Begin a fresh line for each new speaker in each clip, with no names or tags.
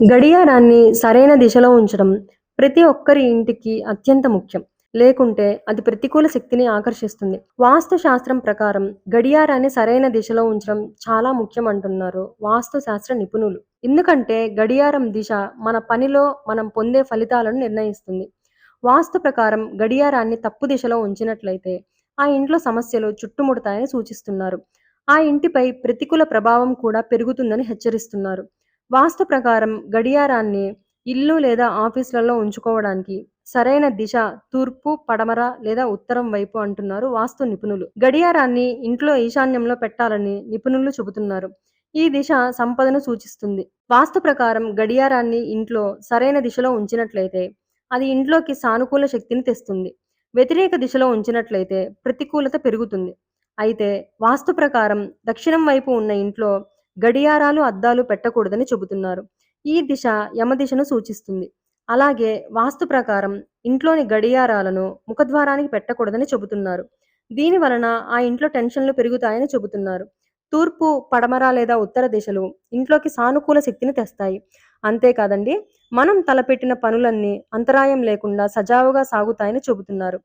గడియారాన్ని సరైన దిశలో ఉంచడం ప్రతి ఒక్కరి ఇంటికి అత్యంత ముఖ్యం. లేకుంటే అది ప్రతికూల శక్తిని ఆకర్షిస్తుంది. వాస్తు శాస్త్రం ప్రకారం గడియారాన్ని సరైన దిశలో ఉంచడం చాలా ముఖ్యం అంటున్నారు వాస్తు శాస్త్ర నిపుణులు. ఎందుకంటే గడియారం దిశ మన పనిలో మనం పొందే ఫలితాలను నిర్ణయిస్తుంది. వాస్తు ప్రకారం గడియారాన్ని తప్పు దిశలో ఉంచినట్లయితే ఆ ఇంట్లో సమస్యలు చుట్టుముడతాయని సూచిస్తున్నారు. ఆ ఇంటిపై ప్రతికూల ప్రభావం కూడా పెరుగుతుందని హెచ్చరిస్తున్నారు. వాస్తు ప్రకారం గడియారాన్ని ఇల్లు లేదా ఆఫీసులలో ఉంచుకోవడానికి సరైన దిశ తూర్పు, పడమర లేదా ఉత్తరం వైపు అంటున్నారు వాస్తు నిపుణులు. గడియారాన్ని ఇంట్లో ఈశాన్యంలో పెట్టాలని నిపుణులు చెబుతున్నారు. ఈ దిశ సంపదను సూచిస్తుంది. వాస్తు ప్రకారం గడియారాన్ని ఇంట్లో సరైన దిశలో ఉంచినట్లయితే అది ఇంట్లోకి సానుకూల శక్తిని తెస్తుంది. వ్యతిరేక దిశలో ఉంచినట్లయితే ప్రతికూలత పెరుగుతుంది. అయితే వాస్తు ప్రకారం దక్షిణం వైపు ఉన్న ఇంట్లో గడియారాలు, అద్దాలు పెట్టకూడదని చెబుతున్నారు. ఈ దిశ యమదిశను సూచిస్తుంది. అలాగే వాస్తు ప్రకారం ఇంట్లోని గడియారాలను ముఖద్వారానికి పెట్టకూడదని చెబుతున్నారు. దీని వలన ఆ ఇంట్లో టెన్షన్లు పెరుగుతాయని చెబుతున్నారు. తూర్పు, పడమర లేదా ఉత్తర దిశలు ఇంట్లోకి సానుకూల శక్తిని తెస్తాయి. అంతేకాదండి మనం తలపెట్టిన పనులన్నీ అంతరాయం లేకుండా సజావుగా సాగుతాయని చెబుతున్నారు.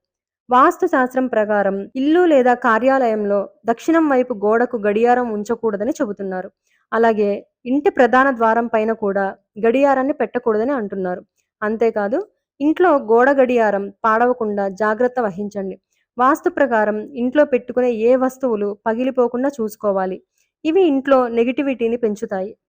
వాస్తు శాస్త్రం ప్రకారం ఇల్లు లేదా కార్యాలయంలో దక్షిణం వైపు గోడకు గడియారం ఉంచకూడదని చెబుతున్నారు. అలాగే ఇంటి ప్రధాన ద్వారం పైన కూడా గడియారాన్ని పెట్టకూడదని అంటున్నారు. అంతేకాదు ఇంట్లో గోడ గడియారం పాడవకుండా జాగ్రత్త వహించండి. వాస్తు ప్రకారం ఇంట్లో పెట్టుకునే ఏ వస్తువులు పగిలిపోకుండా చూసుకోవాలి. ఇవి ఇంట్లో నెగటివిటీని పెంచుతాయి.